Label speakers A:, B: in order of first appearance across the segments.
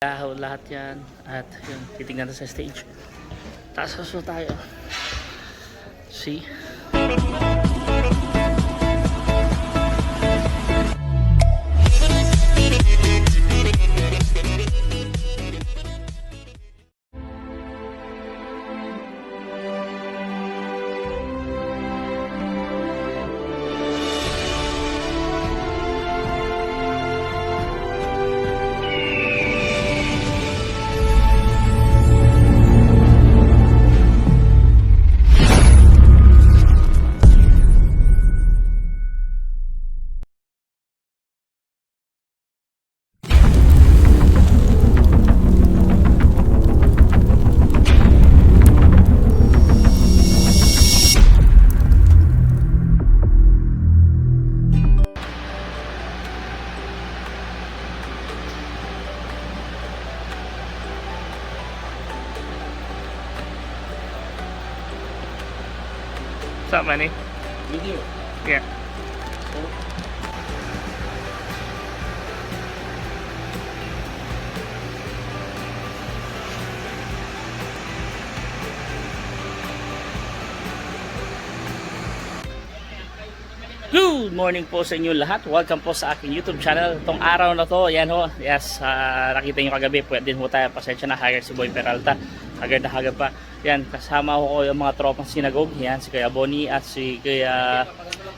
A: Lahaw lahat yan. At yun, titignan na sa stage. Taas na tayo. See? Good morning po sa inyo lahat. Welcome po sa aking YouTube channel. Itong araw na to, yan ho. Yes, ah, nakita nyo kagabi. Pwede din ho tayo. Pasensya na, haggard si Boy Peralta. Haggard na haggard pa. Yan, kasama ko yung mga tropang sinagog. Yan, si Kuya Bonnie at si Kuya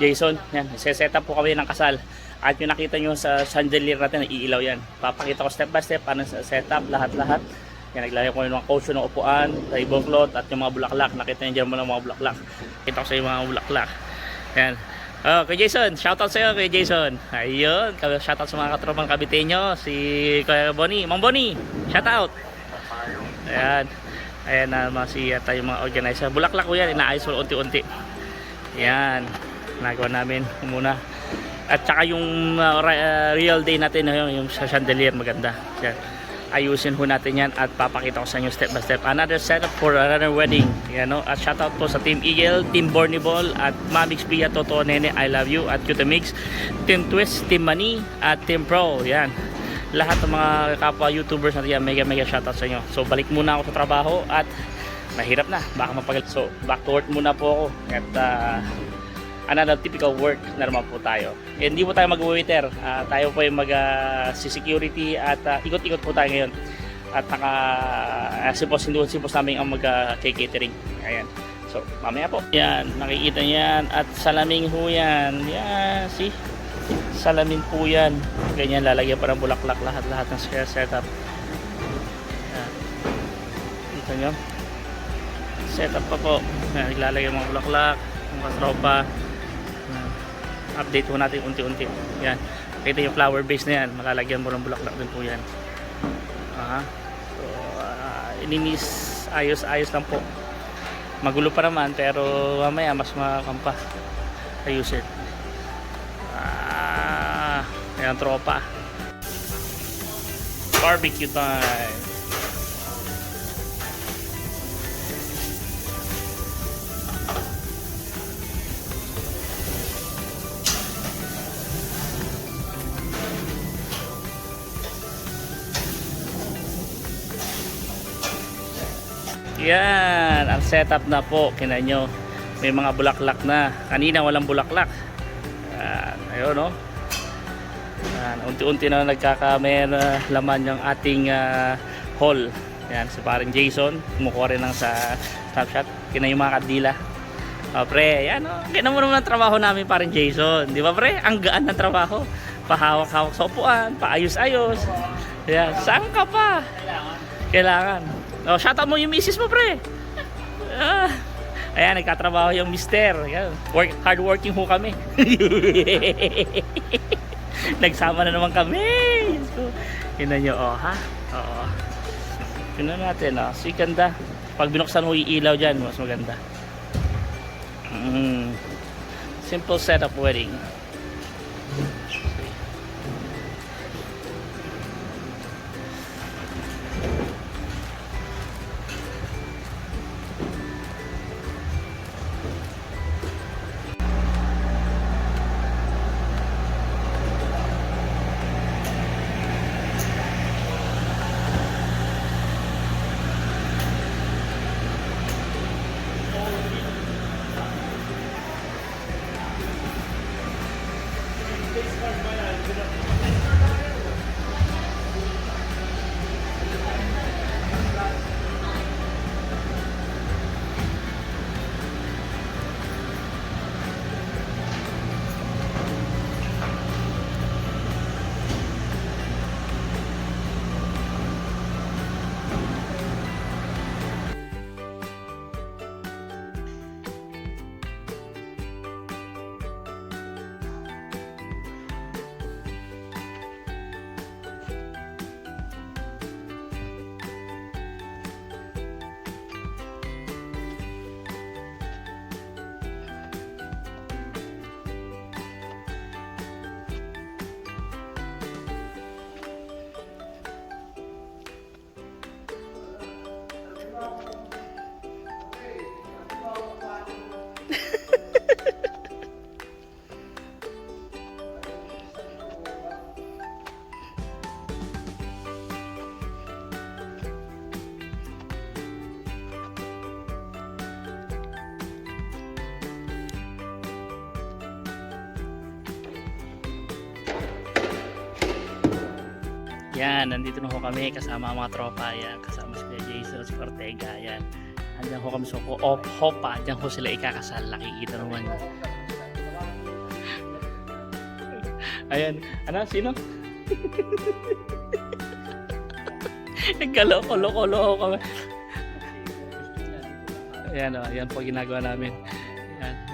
A: Jason. Yan, set up po kami ng kasal. At yung nakita nyo sa chandelier natin, iilaw yan. Papakita ko step by step paano sa setup, lahat-lahat. Yan, naglagay ko ng cushion ng upuan, table cloth, at yung mga bulaklak. Nakita nyo dyan mo ng mga bulaklak. Kita ko sa yung mga bulaklak. Yan. Oh, kay Jason, shoutout sa kay Jason. Ayun, shoutout sa mga katropang kabitenyo, si Kuya Bonnie, Mang Bonnie, shoutout. Ayan. Ayan na mga si uh, tayo mga organizer. Bulaklak ko yan, inaayos ko unti-unti. Ayan. Nagawa namin muna. At saka yung uh, re- uh, real day natin, uh, yung sa chandelier, maganda. Yan. Ayusin ho natin yan at papakita ko sa inyo step by step. Another setup for another wedding. Yan, no? At shoutout po sa Team Eagle, Team Borniball, at Mamix Bia, Toto Nene, I Love You, at Cutamix, Team Twist, Team Mani, at Team Pro. Yan lahat ng mga kapwa YouTubers natin yan, mega mega shoutout sa inyo. So balik muna ako sa trabaho at mahirap na, baka mapagal. So back to work muna po ako at uh, another typical work na naman po tayo. Eh, hindi po tayo mag-waiter, Ah, tayo po yung mag-security at ah, ikot-ikot po tayo ngayon. At naka, uh, si boss, hindi si boss namin ang mag-catering. Ayan. So, mamaya po. Yan, nakikita niyo yan. At salaming ho yan. Yan, see? salamin po yan ganyan lalagyan pa ng bulaklak lahat-lahat ng square setup yan dito nyo setup pa po yan, naglalagay mga bulaklak mga tropa. Update po natin unti-unti. Yan. Kita yung flower base na yan. Malalagyan mo ng bulaklak din po yan. Aha. so uh, ininis ayos-ayos lang po. Magulo pa naman pero mamaya mas makampa. Ayusin. Ah, ayan tropa. Barbecue time. Yan, ang setup na po kina nyo. May mga bulaklak na. Kanina walang bulaklak. Yan, ayun no. Yan, unti-unti na nagkakamer uh, laman yung ating ah, hall. Yan, si paring Jason, kumukuha rin ng sa Snapchat. Kina yung mga kadila. Oh, pre, yan oh. Kaya mo naman ang trabaho namin paring Jason. Di ba pre? Ang gaan ng trabaho. Pahawak-hawak sa upuan, paayos-ayos. Yan, saan ka pa? Kailangan. Oh, shoutout mo yung misis mo, pre. Ah. Ayan, nagkatrabaho yung mister. Ayan, work, hard working ho kami. Nagsama na naman kami. Yun nyo, oh, ha? Oo. Na natin, oh. So, ganda. Pag binuksan mo yung ilaw dyan, mas maganda. Mm. Simple setup wedding. Yan, nandito na ho kami kasama ang mga tropa. Yan, kasama si Jason, si Ortega. Yan. Andiyan ho kami sa so, oh, Hopa. Diyan ho sila ikakasal. Nakikita naman. Ayan. Ano? Sino? Nagkaloko-loko-loko kami. Ayan o, yan po ginagawa namin.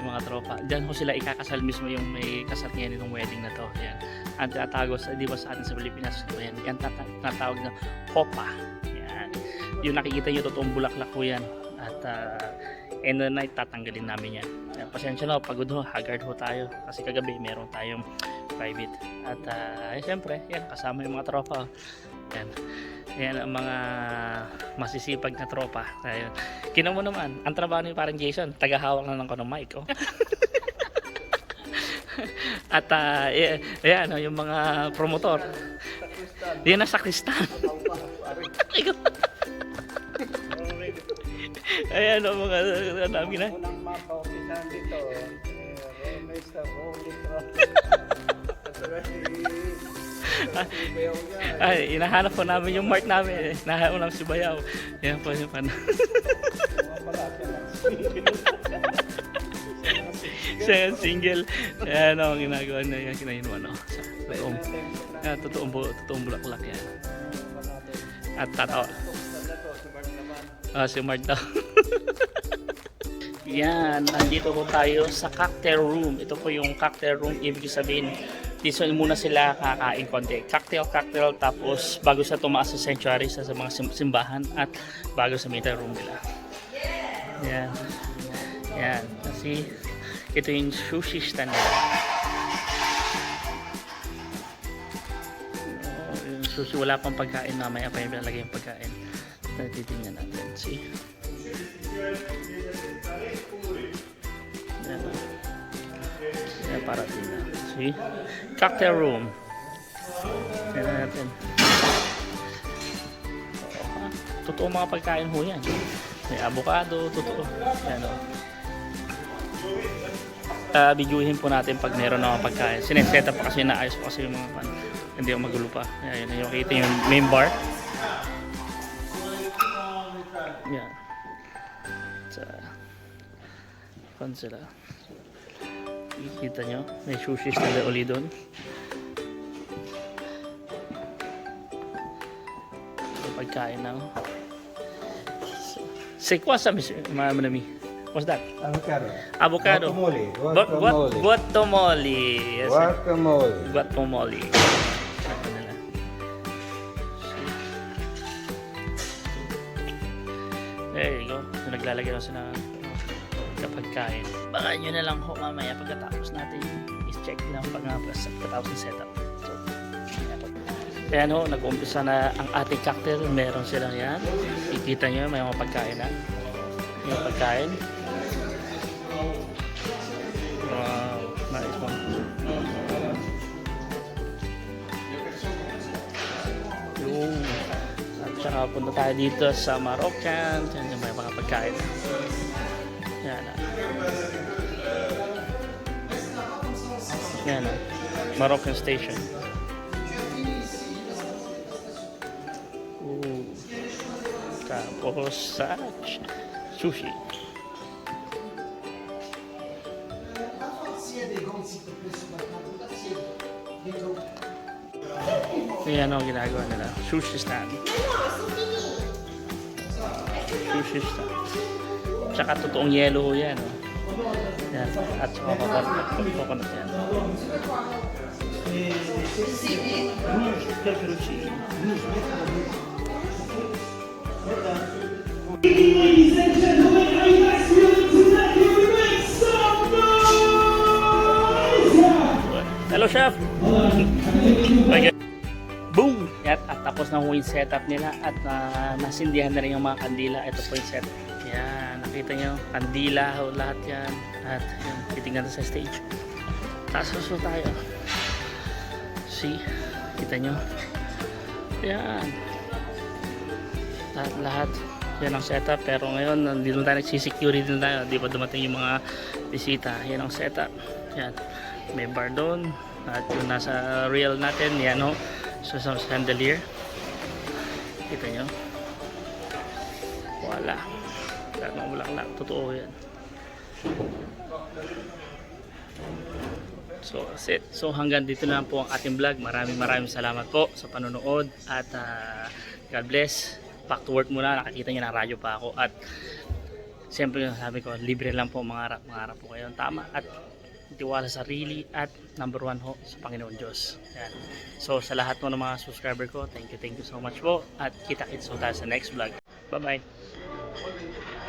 A: Yung mga tropa. Diyan ho sila ikakasal mismo yung may kasal ngayon itong wedding na to. Ayan. Ang tinatawag sa, di ba sa atin sa Pilipinas, so, yan, yan tata- tinatawag na hopa. Ayan. Yung nakikita nyo, totoong bulaklak ko yan. At uh, end of the night, tatanggalin namin yan. Ayan, pasensya na, pagod ho, haggard ho tayo. Kasi kagabi, meron tayong private. At uh, eh, syempre, yan, kasama yung mga tropa. Yan. Yan ang mga masisipag na tropa. Ayun. Kino mo naman, ang trabaho ni parang Jason, tagahawak na lang ko ng mic. Oh. At uh, yan, yung mga promotor. Yan ang sakristan. Ayan ang mga dami na.
B: Unang mapaupisan dito, eh, Mr. Rolly At
A: Ay, inahanap po namin yung mark namin. Eh. Nahanap namin si Bayaw. Yan po yung pan.
B: Siya
A: yung single. Ayan o, ang ginagawa niya yung kinahinuan. No? Sa totoong, yan, totoong, bu- totoong bulaklak yan. At tatawa. Ah, si Mark daw. Yan, nandito po tayo sa cocktail room. Ito po yung cocktail room. Ibig sabihin, dito muna sila kakain konti. Cocktail, cocktail, tapos bago sa tumaas sa sanctuary sa, sa mga sim- simbahan at bago sa meeting room nila. Yan. Yan. Kasi ito yung sushi stand nila. Sushi, wala pang pagkain. Mamaya pa yung lalagay yung pagkain. Titingnan natin. See? Yan. Yan, para tingnan. See? Cocktail room. Tingnan natin. Totoo mga pagkain ho yan. May avocado, totoo. Yan o. Uh, bidyuhin po natin pag meron na mga pagkain. Sineset up pa kasi naayos pa kasi yung mga pan. Hindi ako magulo pa. Ayan, yung makita yung main bar. Yan. Sa pan sila. Kikita nyo, may sushi sila uli doon. Pagkain na. Sekwasa, mga manami. What's that?
B: Avocado.
A: Avocado.
B: Guacamole.
A: What, guacamole. Yes.
B: Guacamole.
A: Guacamole. There you go. So, naglalagay na sila kapag kain. Baka nyo na lang ho mamaya pagkatapos natin is-check lang pagkatapos ng setup. So, Ayan ho, nag-umpisa na ang ating cocktail. Meron silang yan. Ikita nyo, may mga pagkain na. May mga pagkain. Wow, nice one. Yung, at saka punta tayo dito sa Moroccan. Yan may mga pagkain. Yan ah. Yan. Moroccan Station. Ooh. Tapos sa sushi. Ayan ang ginagawa nila. Sushi stand. Sushi stand. Tsaka totoong yellow yan. Oh. Hello, Chef! Boom! At, at tapos na ho yung setup nila at uh, nasindihan na rin yung mga kandila. Ito po yung setup. Yan, nakita nyo, kandila lahat yan. At yun, titingnan na sa stage. Taas suso tayo. See? Kita nyo? Yan. Lahat, lahat. Yan ang setup. Pero ngayon, nandito na tayo nagsisecurity na tayo. Di ba dumating yung mga bisita. Yan ang setup. Yan. May bar doon. At yung nasa real natin, yan ho. So, sa chandelier. Kita nyo? Wala. Lahat ng bulaklak. Totoo yan. So, that's it. So, hanggang dito lang po ang ating vlog. Maraming maraming salamat po sa panonood. At ah, God bless. Back to work muna. Nakakita niyo na radyo pa ako. At siyempre, sabi ko, libre lang po mangarap. Mangarap po kayo. Tama. At tiwala sa sarili. At number one ho, sa Panginoon Diyos. Yan. So, sa lahat mo ng mga subscriber ko, thank you, thank you so much po. At kita-kits po tayo sa next vlog. Bye-bye.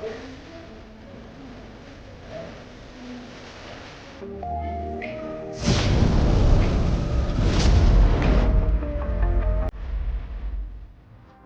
B: Thank you.